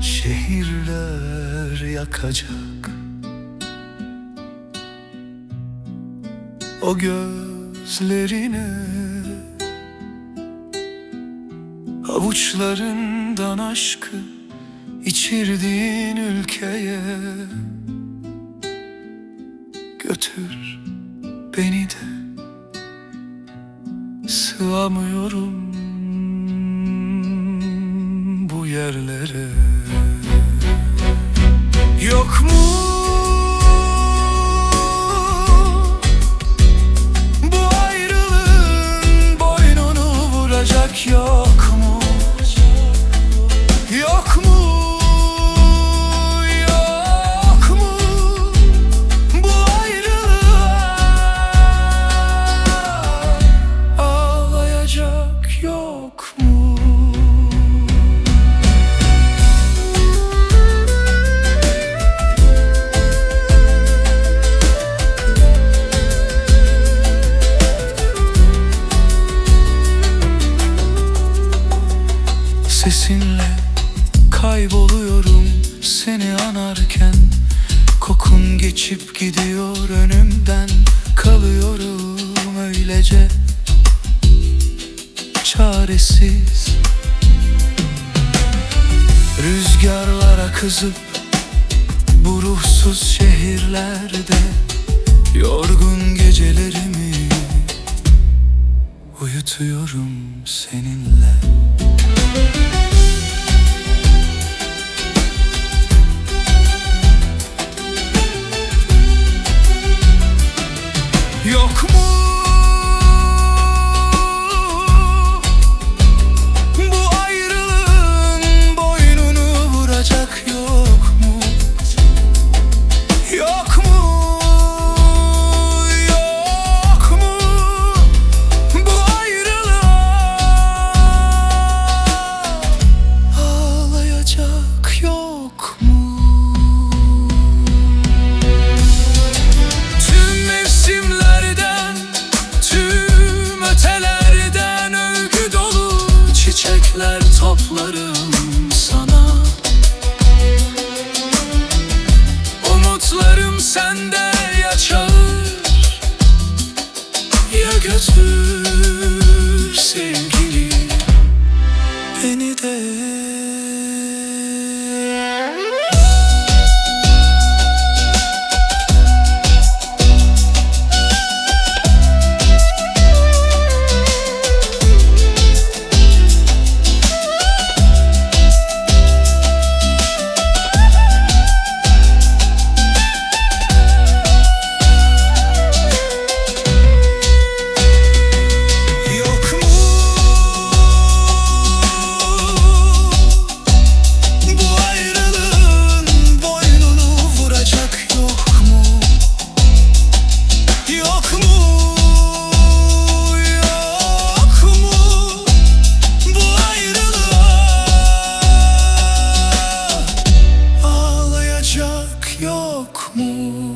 Şehirler yakacak O gözlerine. Avuçlarından aşkı içirdiğin ülkeye. Götür beni de Sığamıyorum bu yerlere. Yok mu Sesinle kayboluyorum seni anarken. Kokun geçip gidiyor önümden Kalıyorum öylece. Çaresiz. Rüzgarlara kızıp Bu ruhsuz şehirlerde Yorgun gecelerimi Uyutuyorum seninle götürsün me.